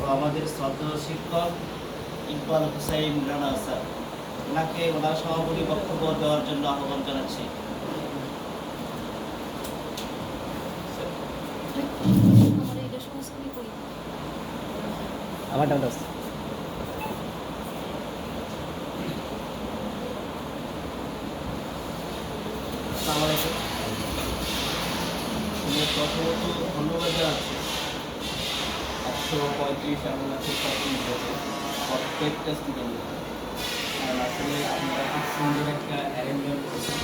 ও আমাদের শ্রদ্ধেয় শিক্ষক ইকবাল হুসাইন রানা স্যার। ওনাকে ওনার সভাপতি বক্তব্য দেওয়ার জন্য আহ্বান জানাচ্ছি। আমার আমি প্রথমত ধন্যবাদ জানাচ্ছি। একশো পঁয়ত্রিশ এমন আছে সবই হয়েছে প্রত্যেকটা স্টুডেন্ট কারণ আসলে আপনারা খুব সুন্দর একটা অ্যারেঞ্জমেন্ট করেছেন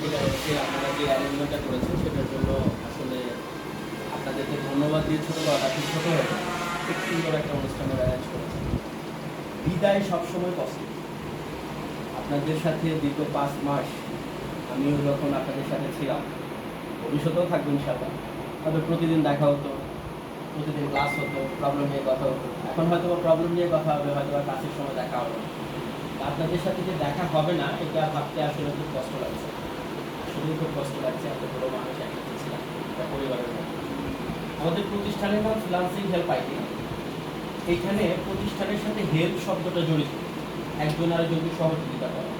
যেটা হচ্ছে আপনারা যে অ্যারেঞ্জমেন্টটা করেছেন সেটার জন্য আসলে আপনাদেরকে ধন্যবাদ দিয়ে ছোটো করাটা খুব ছোটো হয়ে খুব সুন্দর একটা অনুষ্ঠানের অ্যারেঞ্জ করেছেন বিদায় সবসময় কষ্ট আপনাদের সাথে দীর্ঘ পাঁচ মাস আমিও যখন আপনাদের সাথে ছিলাম, ভবিষ্যতেও থাকবেন সাথে তবে প্রতিদিন দেখা হতো প্রতিদিন ক্লাস হতো প্রবলেম নিয়ে কথা হতো। এখন হয়তো প্রবলেম নিয়ে কথা হবে হয়তো বা ক্লাসের সময় দেখা হবে। আপনাদের সাথে যে দেখা হবে না, এটা ভাবতে আসলে খুব কষ্ট লাগছে। আসলেই খুব কষ্ট লাগছে, এত বড় মানুষ একসাথে ছিলাম পরিবারের আমাদের প্রতিষ্ঠানের নাম ফ্রিলান্সিং হেল্প আইটি এইখানে প্রতিষ্ঠানের সাথে হেল্প শব্দটা জড়িত। একজন আরেকজনকে সহযোগিতা করা।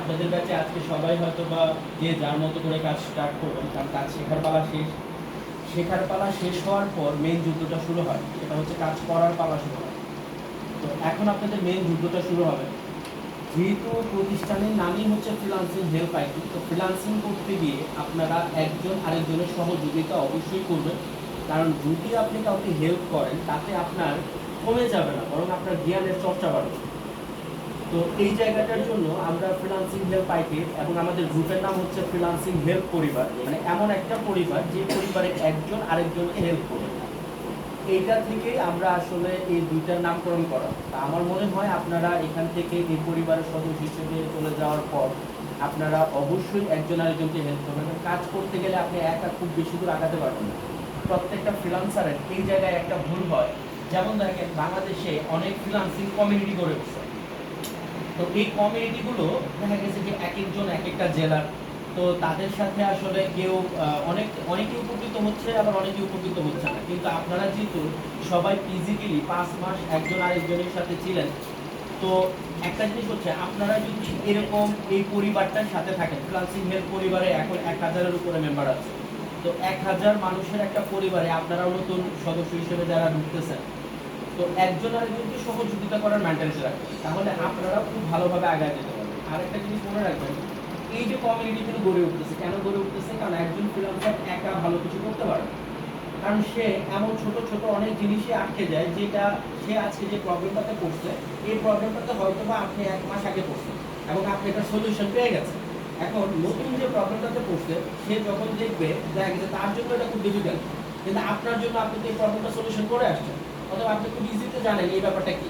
আপনাদের কাছে আজকে সবাই হয়তো বা যে যার মতো করে কাজ স্টার্ট করবেন কারণ কাজ শেখার পালা শেষ। শেখার পালা শেষ হওয়ার পর মেন যুদ্ধটা শুরু হয়। এটা হচ্ছে কাজ করার পালা শুরু হয়। তো এখন আপনাদের মেন যুদ্ধটা শুরু হবে। যেহেতু প্রতিষ্ঠানের নামই হচ্ছে ফ্রিলান্সিং হেল্প আইটি তো ফ্রিলান্সিং করতে গিয়ে আপনারা একজন আরেকজনের সহযোগিতা অবশ্যই করবেন। কারণ যদি আপনি কাউকে হেল্প করেন, তাতে আপনার কমে যাবে না, বরং আপনার জ্ঞানের চর্চা বাড়বে। তো এই জায়গাটার জন্য আমরা ফ্রিলান্সিং হেল্প আইটি এবং আমাদের গ্রুপের নাম হচ্ছে ফ্রিলান্সিং হেল্প পরিবার মানে এমন একটা পরিবার যে পরিবারে একজন আরেকজনকে হেল্প করে। এইটা থেকেই আমরা আসলে এই দুইটার নামকরণ করা। তা আমার মনে হয় আপনারা এখান থেকে এই পরিবারের সদস্য হিসেবে চলে যাওয়ার পর আপনারা অবশ্যই একজন আরেকজনকে হেল্প করবেন। কাজ করতে গেলে আপনি একা খুব বেশি দূর আগাতে পারবেন প্রত্যেকটা ফ্রিলান্সারের এই জায়গায় একটা ভুল হয়। যেমন দেখেন, বাংলাদেশে অনেক ফ্রিলান্সিং কমিউনিটি গড়ে উঠছে। তো এই কমিউনিটিগুলো দেখা গেছে যে এক একজন এক একটা জেলার। তো তাদের সাথে আসলে কেউ অনেক অনেকে উপকৃত হচ্ছে, আবার অনেকে উপকৃত হচ্ছে না। কিন্তু আপনারা যেহেতু সবাই ফিজিক্যালি পাঁচ মাস একজন আরেকজনের সাথে ছিলেন, তো একটা জিনিস হচ্ছে, আপনারা যদি এরকম এই পরিবারটার সাথে থাকেন ফ্রিলান্সিং হেল্প পরিবারে এখন এক হাজারের উপরে মেম্বার আছে, তো এক হাজার মানুষের একটা পরিবারে আপনারা নতুন সদস্য হিসেবে যারা ঢুকতেছেন তো একজন আরেকজনকে সহযোগিতা করার মেন্টালিটি রাখবেন তাহলে আপনারা খুব ভালোভাবে আগায় যেতে পারবেন। আরেকটা জিনিস মনে রাখবেন, এই যে কমিউনিটিগুলো গড়ে উঠতেছে। কেন গড়ে উঠতেছে? কারণ একজন ফ্রিলান্সার একা ভালো কিছু করতে পারে কারণ সে এমন ছোট ছোট অনেক জিনিসে আটকে যায়, যেটা সে আজকে যে প্রবলেমটাতে পড়ছে, এই প্রবলেমটাতে হয়তো বা আপনি এক মাস আগে পড়ছেন এবং আপনি একটা সলিউশন পেয়ে গেছেন। এখন নতুন যে প্রবলেমটাতে পড়ছে, সে যখন দেখবে, দেখা গেছে তার জন্য এটা খুব ডিফিকাল্ট কিন্তু আপনার জন্য আপনি তো এই প্রবলেমটা সলিউশন করে আসছেন। অথবা আপনি খুব ইজিতে জানেন এই ব্যাপারটা কি।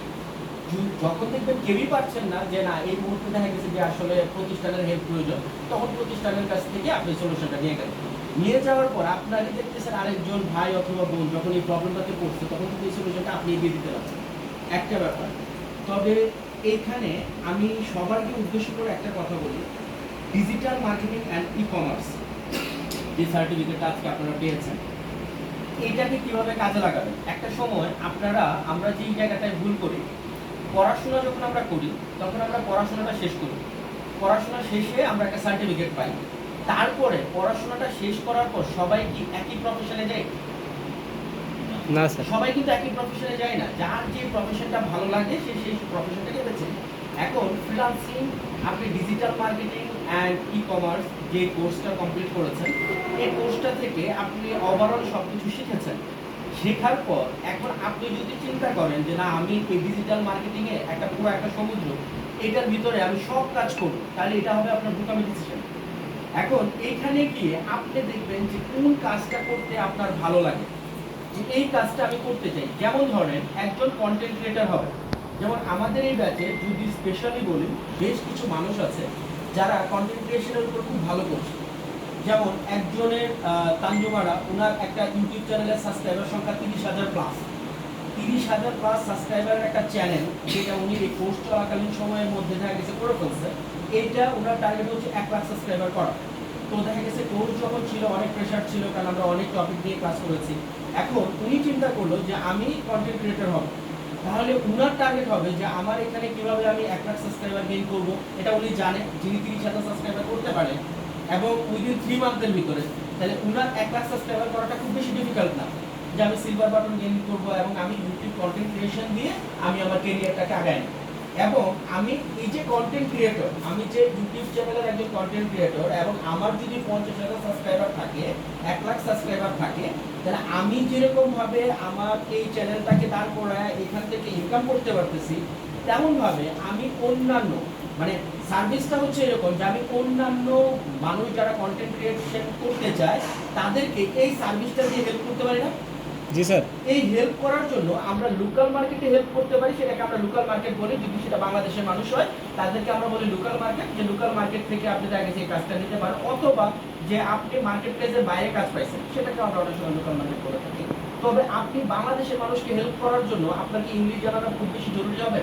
যখন দেখবেন কেউই পারছেন না যে না, এই মুহূর্তে দেখা গেছে যে আসলে প্রতিষ্ঠানের হেল্প প্রয়োজন, তখন প্রতিষ্ঠানের কাছ থেকে আপনি সলিউশনটা নিয়ে গেলেন। নিয়ে যাওয়ার পর আপনারই দেখতেছেন আরেকজন ভাই অথবা বোন যখন এই প্রবলেমটাতে পড়ছে, তখন কিন্তু এই সলিউশনটা আপনি এগিয়ে দিতে পারছেন। একটা ব্যাপার। তবে এইখানে আমি সবাইকে উদ্দেশ্য করে একটা কথা বলি। Digital marketing and e commerce যে সার্টিফিকেটটা আজকে আপনারা পেয়েছেন এইটাকে কীভাবে কাজে লাগাবেন? একটা সময় আপনারা আমরা যেই জায়গাটায় ভুল করি পড়াশোনা যখন আমরা করি তখন আমরা পড়াশোনাটা শেষ করি। পড়াশোনা শেষে আমরা একটা সার্টিফিকেট পাই। তারপরে পড়াশোনাটা শেষ করার পর সবাই কি একই প্রফেশনে যায়? না স্যার। সবাই কিন্তু একই প্রফেশনে যায় না। যার যে প্রফেশনটা ভালো লাগে সে সেই প্রফেশনটাকে বেছে। এখন ফ্রিলান্সিং আপনি digital marketing and e commerce যে কোর্সটা কমপ্লিট করেছেন, এই কোর্সটা থেকে আপনি ওভারঅল সব কিছু শিখেছেন। শেখার পর এখন আপনি যদি চিন্তা করেন যে না, আমি এই ডিজিটাল মার্কেটিংয়ে একটা পুরো একটা সমুদ্র, এটার ভিতরে আমি সব কাজ করব, তাহলে এটা হবে আপনার বোকামি ডিসিশন এখন এইখানে গিয়ে আপনি দেখবেন যে কোন কাজটা করতে আপনার ভালো লাগে। যে এই কাজটা আমি করতে চাই। যেমন ধরেন, একজন কন্টেন্ট ক্রিয়েটার হবে। যেমন আমাদের এই ব্যাচে যদি স্পেশালি বলি বেশ কিছু মানুষ আছে যারা কন্টেন্ট ক্রিয়েশনের উপর খুব ভালো করছে। যেমন একজনের আহ, তানজুমারা ওনার একটা ইউটিউব চ্যানেলের সাবস্ক্রাইবার সংখ্যা তিরিশ হাজার প্লাস তিরিশ হাজার প্লাস সাবস্ক্রাইবারের একটা চ্যানেল যেটা উনি এই কোর্স চলাকালীন সময়ের মধ্যে দেখা গেছে করে ফেলছে এইটা ওনার টার্গেট হচ্ছে এক লাখ সাবস্ক্রাইবার করা। তো দেখা গেছে কোর্স যখন ছিল অনেক প্রেশার ছিল কারণ আমরা অনেক টপিক নিয়ে ক্লাস করেছি। এখন উনি চিন্তা করল যে আমি কন্টেন্ট ক্রিয়েটর হব। তাহলে উনার টার্গেট হবে যে আমার এখানে কীভাবে আমি এক লাখ সাবস্ক্রাইবার গেইন করব, এটা উনি জানে, যিনি তিরিশ হাজার সাবস্ক্রাইবার করতে পারেন, এবং উইদিন থ্রি মান্থের ভিতরে। তাহলে উনার এক লাখ সাবস্ক্রাইবার করাটা খুব বেশি ডিফিকাল্ট না, যে আমি সিলভার বাটন গেইন করব এবং আমি ইউটিউব কন্টেন্ট ক্রিয়েশন দিয়ে আমি আমার কেরিয়ারটাকে আগাই নেব। এবং আমি এই যে কন্টেন্ট ক্রিয়েটর আমি যে ইউটিউব চ্যানেলের একজন কন্টেন্ট ক্রিয়েটর এবং আমার যদি পঞ্চাশ হাজার সাবস্ক্রাইবার থাকে, এক লাখ সাবস্ক্রাইবার থাকে, তাহলে আমি যেরকম ভাবে আমার এই চ্যানেলটাকে দাঁড় করায়, এখান থেকে ইনকাম করতে পারতেছি, তেমন ভাবে আমি অন্যান্য মানে সার্ভিসটা হচ্ছে এরকম যে আমি অন্যান্য মানুষ যারা কন্টেন্ট ক্রিয়েশন করতে চায়, তাদেরকে এই সার্ভিসটা দিয়ে হেল্প করতে পারি না? জি স্যার। এই হেল্প করার জন্য আমরা লোকাল মার্কেটে হেল্প করতে পারি সেটাকে আমরা লোকাল মার্কেট বলি। যদি সেটা বাংলাদেশের মানুষ হয় তাদেরকে আমরা বলি লোকাল মার্কেট যে লোকাল মার্কেট থেকে আপনি দেখা গেছে এই কাজটা নিতে পারেন অথবা যে আপনি মার্কেট প্লেসের বাইরে কাজ পাইছেন সেটাকে আমরা অনেক সময় লোকাল মার্কেট করে থাকি। তবে আপনি বাংলাদেশের মানুষকে হেল্প করার জন্য আপনার কি ইংলিশ জানাটা খুব বেশি জরুরি হবে?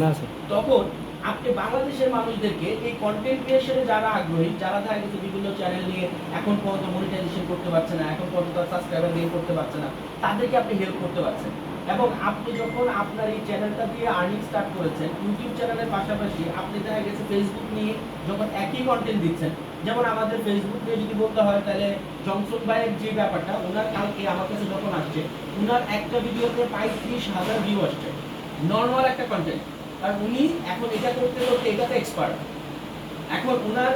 না স্যার। তখন আপনি বাংলাদেশের মানুষদেরকে এই কন্টেন্ট ক্রিয়েশনে যারা আগ্রহী, যারা দেখা গেছে বিভিন্ন চ্যানেল নিয়ে এখন পর্যন্ত মনিটাইজেশন করতে পারছে না, এখন পর্যন্ত সাবস্ক্রাইবার গেইন করতে পারছে না, তাদেরকে আপনি হেল্প করতে পারছেন। এবং আপনি যখন আপনার এই চ্যানেলটা দিয়ে আর্নিং স্টার্ট করেছেন ইউটিউব চ্যানেলের পাশাপাশি আপনি দেখা গেছে ফেসবুক নিয়ে যখন একই কন্টেন্ট দিচ্ছেন, যেমন আমাদের ফেসবুক নিয়ে যদি বলতে হয়, তাহলে জংশন ভাইয়ের যে ব্যাপারটা ওনার কালকে আমার কাছে যখন আসছে ওনার একটা ভিডিওতে পঁয়ত্রিশ হাজার ভিউ আসছে। নর্মাল একটা কন্টেন্ট আর উনি এখন এটা করতে করতে এটাতে এক্সপার্ট এখন ওনার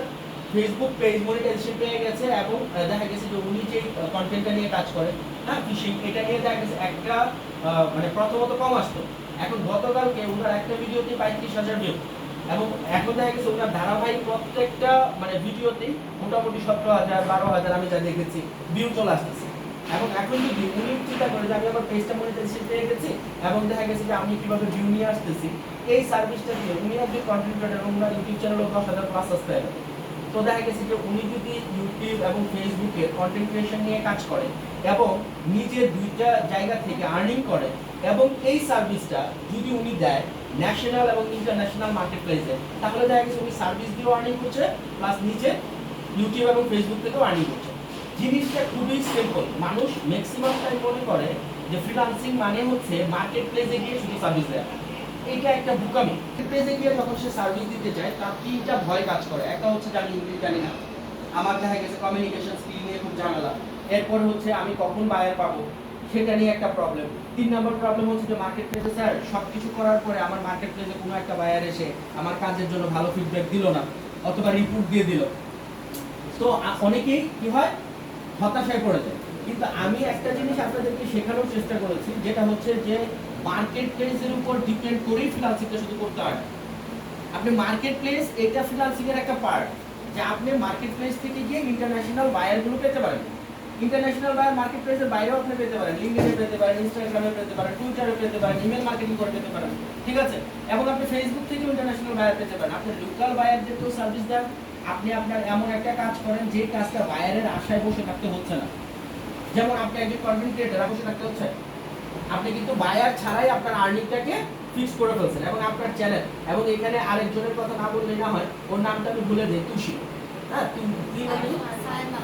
ফেসবুক পেজ মনিটাইজেশন পেয়ে গেছে এবং দেখা গেছে যে উনি যে কন্টেন্টটা নিয়ে কাজ হ্যাঁ ফিশিং এটা নিয়ে দেখা গেছে একটা মানে প্রথমত কম আসতো। এখন গতকালকে ওনার একটা ভিডিওতে পঁয়ত্রিশ হাজার ভিউ এবং এখন দেখা গেছে ওনার ধারাবাহিক প্রত্যেকটা মানে ভিডিওতেই মোটামুটি সতেরো হাজার, বারো হাজার আমি যা দেখেছি ভিউ চলে আসতেছে। এবং এখন যদি উনি চিন্তা করে যে আমি আমার পেজটা মনিটাইজেশন পেয়ে গেছি এবং দেখা গেছে যে আমি কীভাবে ভিউ নিয়ে আসতেছি, এই সার্ভিসটা দিয়ে উনি একজন কন্টেন্ট ক্রিয়েটর এবং ওনার ইউটিউব চ্যানেলও দশ হাজার প্লাস সাবস্ক্রাইবার তো দেখা গেছে যে উনি যদি ইউটিউব এবং ফেসবুকে কন্টেন্ট ক্রিয়েশন নিয়ে কাজ করে এবং নিজে দুইটা জায়গা থেকে আর্নিং করে এবং এই সার্ভিসটা যদি উনি দেয় ন্যাশনাল এবং ইন্টারন্যাশনাল মার্কেট প্লেসে তাহলে দেখা গেছে উনি সার্ভিস দিয়েও আর্নিং করছে প্লাস নিজে ইউটিউব এবং ফেসবুক থেকেও আর্নিং করছে। জিনিসটা খুবই সিম্পল মানুষ ম্যাক্সিমাম টাইম মনে করে যে ফ্রিল্যান্সিং মানে হচ্ছে মার্কেট প্লেসে গিয়ে শুধু সার্ভিস দেয়। এটা একটা বুকামি। প্লেসে গিয়ে যখন সে সার্ভিস দিতে চায় তার তিনটা ভয় কাজ করে। একটা হচ্ছে আমি ইংলিশ জানি না। আমার দেখা গেছে কমিউনিকেশন স্কিল নিয়ে খুব ঝামেলা। এরপর হচ্ছে আমি কখন বায়ার পাবো? সেটা নিয়ে একটা প্রবলেম তিন নম্বর প্রবলেম হচ্ছে যে মার্কেট প্লেসে স্যার সব কিছু করার পরে আমার মার্কেট প্লেসে কোনো একটা বায়ার এসে আমার কাজের জন্য ভালো ফিডব্যাক দিল না, অথবা রিপোর্ট দিয়ে দিল। তো অনেকেই কি হয়? হতাশায় পড়ে যায়। কিন্তু আমি একটা জিনিস আপনাদেরকে শেখানোর চেষ্টা করেছি, যেটা হচ্ছে যে মার্কেট প্লেসের উপর ডিপেন্ড করেই ফ্রিল্যান্সিংটা শুধু করতে হয় আপনি মার্কেট প্লেস এটা ফ্রিল্যান্সিং এর একটা পার্ট যে আপনি মার্কেট প্লেস থেকে গিয়ে ইন্টারন্যাশনাল বায়ারগুলো পেতে পারেন। ইন্টারন্যাশনাল বায়ার মার্কেট প্লেসের বাইরেও আপনি পেতে পারেন লিঙ্কডইনে পেতে পারেন ইনস্টাগ্রামে পেতে পারেন টুইটারে পেতে পারেন ইমেল মার্কেটিং করে পেতে পারেন, ঠিক আছে? এবং আপনি ফেসবুক থেকেও ইন্টারন্যাশনাল বায়ার পেতে পারেন। আপনি লোকাল বায়ারদেরকেও সার্ভিস দেন আপনি আপনার এমন একটা কাজ করেন যে কাজটা বায়ারের আশায় বসে থাকতে হচ্ছে না। যেমন আপনি একজন কন্টেন্ট ক্রিয়েটার বসে থাকতে হচ্ছে। আপনি কিন্তু বায়ার ছাড়াই আপনার আর্নিংটাকে ফিক্স করে ফেলছেন এবং আপনার চ্যানেল এবং এখানে আরেকজনের কথা না বললে না হয় ওর নামটা আমি ভুলে দিই তুষি। হ্যাঁ?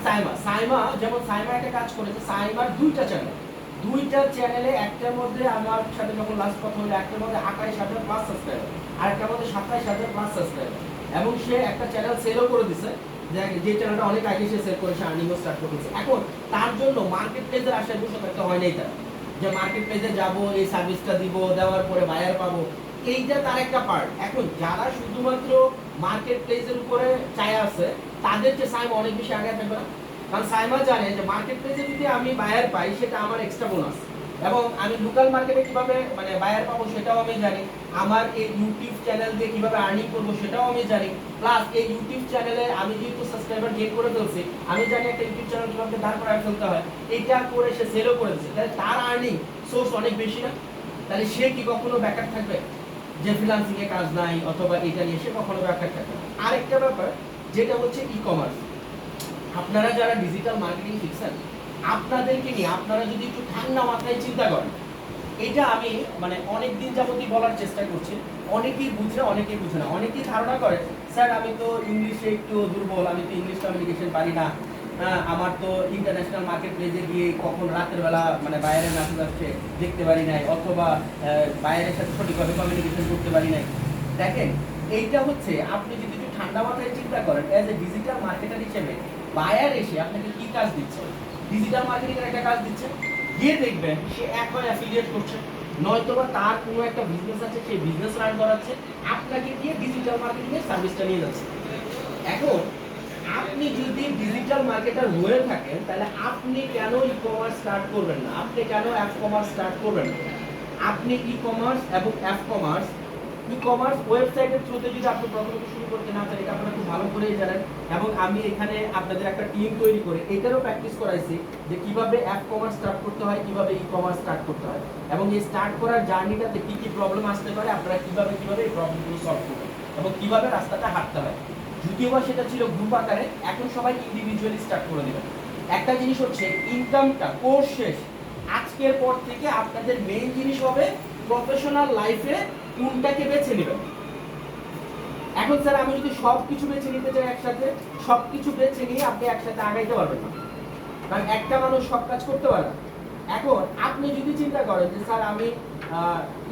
সাইমা সাইমা। যেমন সাইমা একটা কাজ করেছে সাইমার দুইটা চ্যানেল দুইটা চ্যানেলে একটার মধ্যে আমার সাথে যখন লাস্ট কথা হলো একটার মধ্যে আঠাইশ হাজার প্লাস সাবস্ক্রাইবার আর একটার মধ্যে সাতাইশ হাজার প্লাস সাবস্ক্রাইবার এবং সে একটা চ্যানেল সেলও করে দিছে। যে- চ্যানেলটা অনেক আগে সে সেল করেছে আর্নিংও স্টার্ট করেছে এখন তার জন্য মার্কেট প্লেসের আশায় বসে থাকতে হয় নাই তার যে মার্কেট প্লেসে যাব, এই সার্ভিসটা দিব, দেওয়ার পরে বায়ার পাবো, এইটা তার একটা পার্ট এখন যারা শুধুমাত্র মার্কেট প্লেসের উপরে চায় আছে, তাদের যে সাইম অনেক বেশি আগে থাকবে না। কারণ সাইমা জানে যে মার্কেট প্লেসে যদি আমি বায়ার পাই, সেটা আমার এক্সট্রা বোনাস এবং আমি লোকাল মার্কেটে কীভাবে মানে বায়ার পাবো সেটাও আমি জানি। আমার এই ইউটিউব চ্যানেল দিয়ে কীভাবে আর্নিং করব সেটাও আমি জানি। প্লাস এই ইউটিউব চ্যানেলে আমি যেহেতু সাবস্ক্রাইবার গেন করে ফেলছি, আমি জানি একটা ইউটিউব চ্যানেল কীভাবে দাঁড় করায় ফেলতে হয়। এটা করে সে সেলও করে দিচ্ছে তাহলে তার আর্নিং সোর্স অনেক বেশি না? তাহলে সে কি কখনো ব্যাকআপ থাকবে? যে ফ্রিল্যান্সিং এ কাজ নাই, অথবা এটা নিয়ে সে কখনো ব্যাকআপ থাকবে আরেকটা ব্যাপার, যেটা হচ্ছে ই কমার্স আপনারা যারা ডিজিটাল মার্কেটিং শিখছেন আপনাদেরকে নিয়ে আপনারা যদি একটু ঠান্ডা মাথায় চিন্তা করেন এটা আমি মানে অনেক দিন যাবতই বলার চেষ্টা করছি অনেকেই বুঝে অনেকেই বুঝে না। অনেকেই ধারণা করে স্যার আমি তো ইংলিশে একটু দুর্বল আমি তো ইংলিশ কমিউনিকেশন পারি না। হ্যাঁ, আমার তো ইন্টারন্যাশনাল মার্কেট প্লেসে গিয়ে কখন রাতের বেলা মানে বাইরের মেসেজ আসছে দেখতে পারি নাই অথবা বাইরের সাথে সঠিকভাবে কমিউনিকেশন করতে পারি নাই। দেখেন এইটা হচ্ছে আপনি যদি একটু ঠান্ডা মাথায় চিন্তা করেন অ্যাজ এ ডিজিটাল মার্কেটার হিসেবে বায়ার এসে আপনাকে কি কাজ দিচ্ছে? ডিজিটাল মার্কেটিং এর একটা কাজ দিচ্ছে। গিয়ে দেখবেন সে এক হয় অ্যাফিলিয়েট করছে নয়তো বা তার কোনো একটা বিজনেস আছে সেই বিজনেস রান করাচ্ছে, আপনাকে দিয়ে ডিজিটাল মার্কেটিং এর সার্ভিসটা নিয়ে যাচ্ছে। এখন, আপনি যদি ডিজিটাল মার্কেটার হয়ে থাকেন, তাহলে আপনি কেন ই কমার্স স্টার্ট করবেন না? আপনি কেন অ্যাপ কমার্স স্টার্ট করবেন না? আপনি ই কমার্স এবং অ্যাপ কমার্স ই কমার্স ওয়েবসাইটের থ্রুতে যদি আপনি প্রথমত শুরু করতে না চান, এটা আপনারা খুব ভালো করেই জানেন। এবং আমি এখানে আপনাদের একটা টিম তৈরি করে এটারও প্র্যাকটিস করাইছি যে কীভাবে অ্যাপ কমার্স স্টার্ট করতে হয়, কীভাবে ই কমার্স স্টার্ট করতে হয়। এবং এই স্টার্ট করার জার্নিটাতে কি কি প্রবলেম আসতে পারে, আপনারা কীভাবে কীভাবে এই প্রবলেমগুলো সলভ করবেন এবং কীভাবে রাস্তাটা হাঁটতে হয়। যদিওবা সেটা ছিল গ্রুপ আকারে এখন সবাই ইন্ডিভিজুয়ালি স্টার্ট করে দেবেন একটা জিনিস হচ্ছে ইনকামটা কোর্স শেষ। আজকের পর থেকে আপনাদের মেইন জিনিস হবে প্রফেশনাল লাইফে কোনটাকে বেছে নেবেন এখন স্যার, আমি যদি সব কিছু বেছে নিতে চাই একসাথে সব কিছু বেছে নিয়ে আপনি একসাথে আগাইতে পারবেন না। কারণ একটা মানুষ সব কাজ করতে পারে না। এখন আপনি যদি চিন্তা করেন যে, স্যার, আমি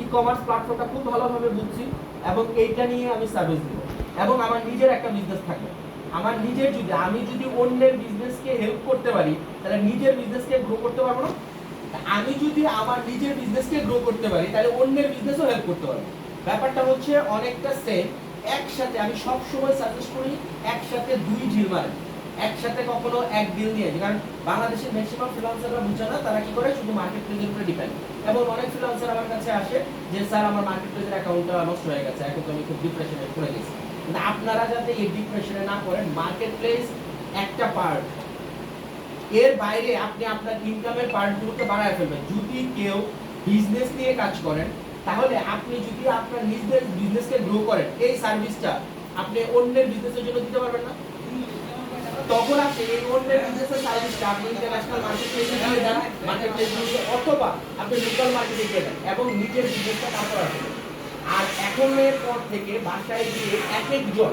ই কমার্স প্ল্যাটফর্মটা খুব ভালোভাবে বুঝছি এবং এইটা নিয়ে আমি সার্ভিস দিব এবং আমার নিজের একটা বিজনেস থাকবে। আমার নিজের যদি, আমি যদি অন্যের বিজনেসকে হেল্প করতে পারি, তাহলে নিজের বিজনেসকে গ্রো করতে পারব না? আমি যদি আমার নিজের বিজনেসকে গ্রো করতে পারি, তাহলে অন্যের বিজনেসও হেল্প করতে পারব। ব্যাপারটা হচ্ছে অনেকটা সেম একসাথে আমি সব সময় সাজেস্ট করি, একসাথে দুই ঢিল মারেন একসাথে কখনো এক ডিল নিয়ে কারণ বাংলাদেশের ম্যাক্সিমাম ফ্রিল্যান্সাররা বুঝে না তারা কি করে? শুধু মার্কেট প্লেসের উপরে ডিপেন্ড এবং অনেক ফ্রিল্যান্সার আমার কাছে আসে যে, স্যার, আমার মার্কেট প্লেসের অ্যাকাউন্টটা নষ্ট হয়ে গেছে। এখন তো আমি খুব ডিপ্রেশনে পড়ে গেছি। আপনারা যাতে এই ডিপ্রেশনে না করেন মার্কেট প্লেস একটা পার্ট এর বাইরে আপনি আপনার ইনকামের পার্টগুলোকে বাড়ায় ফেলবেন। যদি কেউ বিজনেস নিয়ে কাজ করেন, তাহলে আপনি যদি আপনার নিজের বিজনেসকে গ্রো করেন, এই সার্ভিসটা আপনি অন্যের বিজনেসের জন্য দিতে পারবেন না। তখন আপনি এই অন্যের বিজনেসের সার্ভিসটা আপনি ইন্টারন্যাশনাল মার্কেট প্লেসে দিয়ে দেন অথবা আপনি লোকাল মার্কেটে দিয়ে দেন এবং নিজের বিজনেসটা আসবেন আর এখনের পর থেকে বাসায় গিয়ে এক একজন,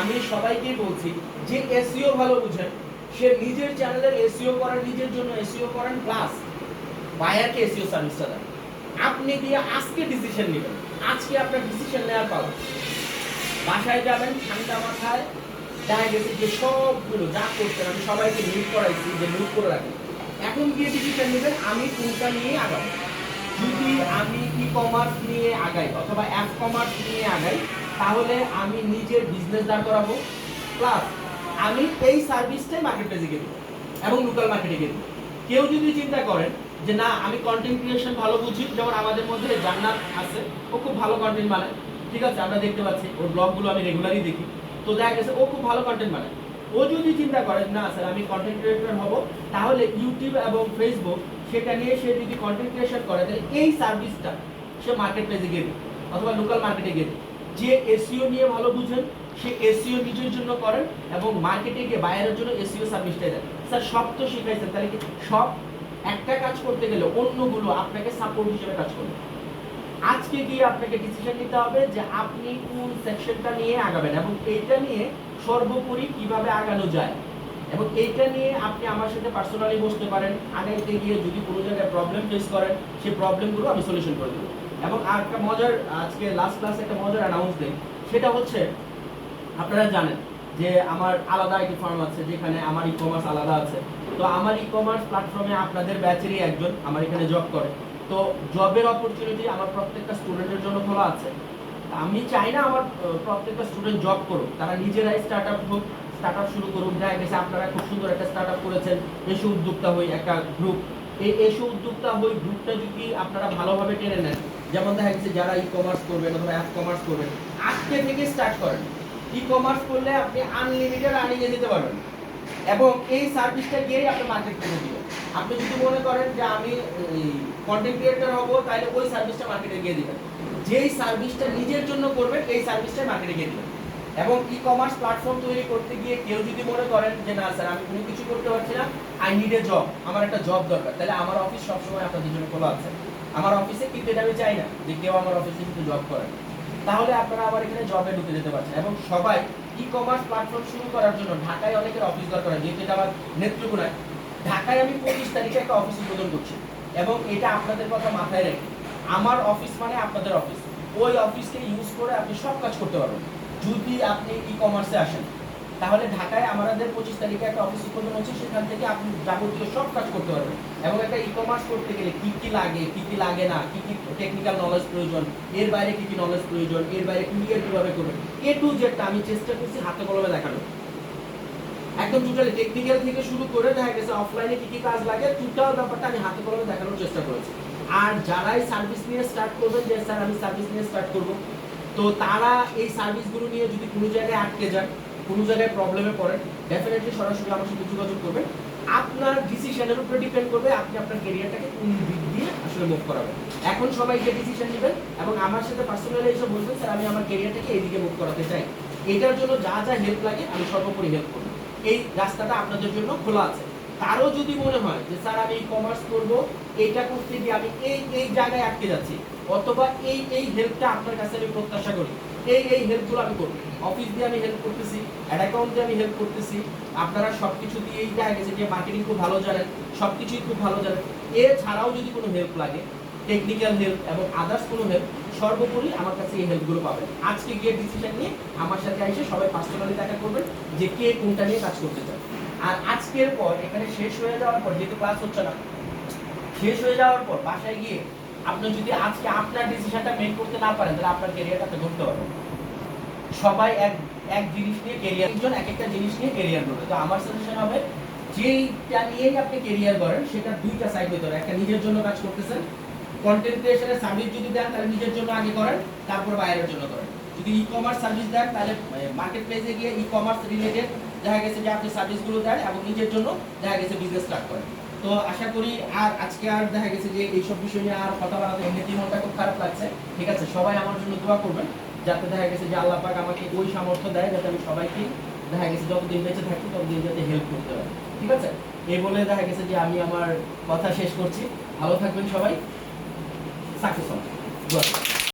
আমি সবাইকে বলছি, যে এসইও ভালো বুঝেন সে নিজের চ্যানেলের এসইও করেন নিজের জন্য এসইও করেন প্লাস বায়ারকে এসইও সার্ভিসটা দেন আপনি দিয়ে আজকে ডিসিশন নেবেন। আজকে আপনার ডিসিশন নেওয়ার পালা। বাসায় যাবেন, ঠান্ডা মাথায়, দেখা গেছে যে সবগুলো যা করছেন, আমি সবাইকে মিট করাইছি, যে মিট করে রাখি এখন গিয়ে ডিসিশন নেবেন, আমি কোনটা নিয়ে আগাবো। যদি আমি ই কমার্স নিয়ে আগাই, অথবা অ্যাপ কমার্স নিয়ে আগাই, তাহলে আমি নিজের বিজনেস দাঁড় করাবো। প্লাস আমি এই সার্ভিসটাই মার্কেট প্লেসে গিয়ে এবং লোকাল মার্কেটে গিয়ে কেউ যদি চিন্তা করেন যে না, আমি কন্টেন্ট ক্রিয়েশন ভালো বুঝি, যেমন আমাদের মধ্যে জান্নাত আছে, ও খুব ভালো কন্টেন্ট বানায়। ঠিক আছে, আমরা দেখতে পাচ্ছি, ওর ব্লগগুলো আমি রেগুলারই দেখি। তো দেখা গেছে ও খুব ভালো কন্টেন্ট বানায়। ও যদি চিন্তা করে না, স্যার, আমি কন্টেন্ট ক্রিয়েটর হব, তাহলে ইউটিউব এবং ফেসবুক সেটা নিয়ে সে যদি কন্টেন্ট ক্রিয়েশন করে, তাহলে এই সার্ভিসটা সে মার্কেট প্লেসে গিয়ে অথবা লোকাল মার্কেটে গিয়ে যে এসিও নিয়ে ভালো বুঝেন সে এসিও নিজের জন্য করেন এবং মার্কেটে গিয়ে বাইরের জন্য এসিও সার্ভিসটাই দেন। স্যার, সব তো শিখাইছেন, তাহলে কি সব একটা কাজ করতে গেলে অন্যগুলো আপনাকে সাপোর্ট হিসেবে কাজ করবে? আজকে গিয়ে আপনাকে ডিসিশন নিতে হবে যে আপনি কোন সেকশনটা নিয়ে আগাবেন এবং এইটা নিয়ে সর্বোপরি কীভাবে আগানো যায়। এবং এইটা নিয়ে আপনি আমার সাথে পার্সোনালি বসতে পারেন, আগাইতে গিয়ে যদি কোনো জায়গায় প্রবলেম ফেস করেন, সেই প্রবলেমগুলো আমি সলিউশন করে দেবো। এবং আর একটা মজার, আজকে লাস্ট ক্লাসে একটা মজার অ্যানাউন্স দেই সেটা হচ্ছে আপনারা জানেন যে আমার আলাদা আইটি ফার্ম আছে যেখানে আমার ই কমার্স আলাদা আছে। তো আমার ই কমার্স প্ল্যাটফর্মে আপনাদের ব্যাচেরই একজন আমার এখানে জব করে। তো জবের অপরচুনিটি আমার প্রত্যেকটা স্টুডেন্টের জন্য খোলা আছে। আমি চাই না আমার প্রত্যেকটা স্টুডেন্ট জব করুক। তারা নিজেরাই স্টার্ট আপ হোক স্টার্ট আপ শুরু করুক। দেখা গেছে আপনারা খুব সুন্দর একটা স্টার্ট আপ করেছেন, এসে উদ্যোক্তা হই একটা গ্রুপ এই এসে উদ্যোক্তা হই গ্রুপটা যদি আপনারা ভালোভাবে টেনে নেন, যেমন দেখা গেছে যারা ই কমার্স করবেন অথবা অ্যাপ কমার্স করবেন, আজকে থেকে স্টার্ট করেন। ই কমার্স করলে আপনি আনলিমিটেড আর্নিংয়ে যেতে পারবেন। এবং এই সার্ভিসটা গিয়েই আপনি মার্কেট করে দিবেন আপনি যদি মনে করেন যে আমি কন্টেন্ট ক্রিয়েটর হব, তাহলে ওই সার্ভিসটা মার্কেটে গিয়ে দিবেন। যেই সার্ভিসটা নিজের জন্য করবেন, এই সার্ভিসটা মার্কেটে গিয়ে দিবেন। এবং ই কমার্স প্ল্যাটফর্ম তৈরি করতে গিয়ে কেউ যদি মনে করেন যে, না, স্যার, আমি কোনো কিছু করতে পারছি না আই নিড এ জব আমার একটা জব দরকার। তাহলে আমার অফিস সবসময় আপনাদের জন্য খোলা আছে। আমার অফিসে কিন্তু এটা আমি চাই না যে কেউ আমার অফিসে কিন্তু জব করে তাহলে আপনারা আবার এখানে জবে ঢুকে যেতে পারছেন। এবং সবাই ই কমার্স প্ল্যাটফর্ম শুরু করার জন্য ঢাকায় অনেকের অফিস দরকার হয় যেহেতু এটা আমার নেত্রকোনায় ঢাকায় আমি পঁচিশ তারিখে একটা অফিস উদ্বোধন করছি এবং এটা আপনাদের কথা মাথায় রেখে, আমার অফিস মানে আপনাদের অফিস ওই অফিসকে ইউজ করে আপনি সব কাজ করতে পারবেন। যদি আপনি ই কমার্সে আসেন তাহলে ঢাকায় আমাদের পঁচিশ তারিখে একটা অফিস উদ্বোধন হচ্ছে, সেখান থেকে আপনি যাবতীয় সব কাজ করতে পারবেন। এবং একটা ই কমার্স করতে গেলে কি কি লাগে, কি কি লাগে না, কি কি টেকনিক্যাল নলেজ প্রয়োজন, এর বাইরে কি কি নলেজ প্রয়োজন, এর বাইরে ক্লিয়ার কীভাবে করবেন, এ টু জেডটা আমি চেষ্টা করছি হাতে কলমে দেখানো একদম টোটালি টেকনিক্যাল থেকে শুরু করে দেখা গেছে অফলাইনে কি কি কাজ লাগে টোটাল ব্যাপারটা আমি হাতে কলমে দেখানোর চেষ্টা করেছি। আর যারাই সার্ভিস নিয়ে স্টার্ট করবেন, যে স্যার আমি সার্ভিস নিয়ে স্টার্ট করব, তো তারা এই সার্ভিসগুলো নিয়ে যদি কোনো জায়গায় আটকে যান কোনো জায়গায় প্রবলেমে পড়েন ডেফিনেটলি সরাসরি আমার সাথে যোগাযোগ করবেন আপনার ডিসিশনের উপরে ডিপেন্ড করবে, আপনি আপনার ক্যারিয়ারটাকে কোন দিক দিয়ে আসলে মুভ করাবেন। এখন সবাই যে ডিসিশন নেবেন এবং আমার সাথে পার্সোনালি এসে বলবেন, স্যার, আমি আমার ক্যারিয়ারটাকে এইদিকে মুভ করাতে চাই। এটার জন্য যা যা হেল্প লাগে, আমি সর্বোপরি হেল্প করব। এই রাস্তাটা আপনাদের জন্য খোলা আছে। তারও যদি মনে হয় যে, স্যার, আমি কমার্স করব এইটা করতে গিয়ে আমি এই এই জায়গায় আটকে যাচ্ছি, অথবা এই এই হেল্পটা আপনার কাছে আমি প্রত্যাশা করি এই এই হেল্পগুলো আমি করব। অফিস দিয়ে আমি হেল্প করতেছি অ্যাড অ্যাকাউন্ট দিয়ে আমি হেল্প করতেছি। আপনারা সব কিছু দিয়েই দেখা গেছে যে মার্কেটিং খুব ভালো জানেন সব কিছুই খুব ভালো জানেন। এছাড়াও যদি কোনো হেল্প লাগে টেকনিক্যাল হেল্প এবং আদার্স কোনো হেল্প সর্বোপরি আমার কাছে এই হেল্পগুলো পাবেন। আজকে গিয়ে ডিসিশন নিয়ে আমার সাথে এসে সবাই পার্সোনালি দেখা করবেন যে কে কোনটা নিয়ে কাজ করতে চান আর আজকের পর এখানে শেষ হয়ে যাওয়ার পর, যেহেতু ক্লাস হচ্ছে না, শেষ হয়ে যাওয়ার পর বাসায় গিয়ে আপনি যদি আজকে আপনার ডিসিশনটা মেক করতে না পারেন, তাহলে আপনার ক্যারিয়ারটা আপনি ধরতে পারবেন সবাই এক এক জিনিস নিয়ে কেরিয়ার একজন এক একটা জিনিস নিয়ে কেরিয়ার করবে। তো আমার সাজেশন হবে, যেইটা নিয়েই আপনি কেরিয়ার করেন, সেটা দুইটা সাইড হতে একটা নিজের জন্য কাজ করতেছেন কন্টেন্ট ক্রিয়েশনের সার্ভিস যদি দেন, তাহলে নিজের জন্য আগে করেন, তারপর বাইরের জন্য করেন। যদি ই কমার্স সার্ভিস দেন, তাহলে মার্কেট প্লেসে গিয়ে ই কমার্স রিলেটেড দেখা গেছে যে আপনি সার্ভিসগুলো দেন এবং নিজের জন্য দেখা গেছে বিজনেস স্টার্ট করেন। তো আশা করি আর আজকে আর দেখা গেছে যে এইসব বিষয় নিয়ে আর কথা বাড়াতে এমনিতেই মনটা খুব খারাপ লাগছে। ঠিক আছে, সবাই আমার জন্য দোয়া করবেন, যাতে দেখা গেছে যে আল্লাহ পাক আমাকে ওই সামর্থ্য দেয় যাতে আমি সবাইকে দেখা গেছে যতদিন বেঁচে থাকি, ততদিন যাতে হেল্প করতে পারি। ঠিক আছে? এই বলে দেখা গেছে যে আমি আমার কথা শেষ করছি। ভালো থাকবেন সবাই। সাকসেস হবে দোয়া।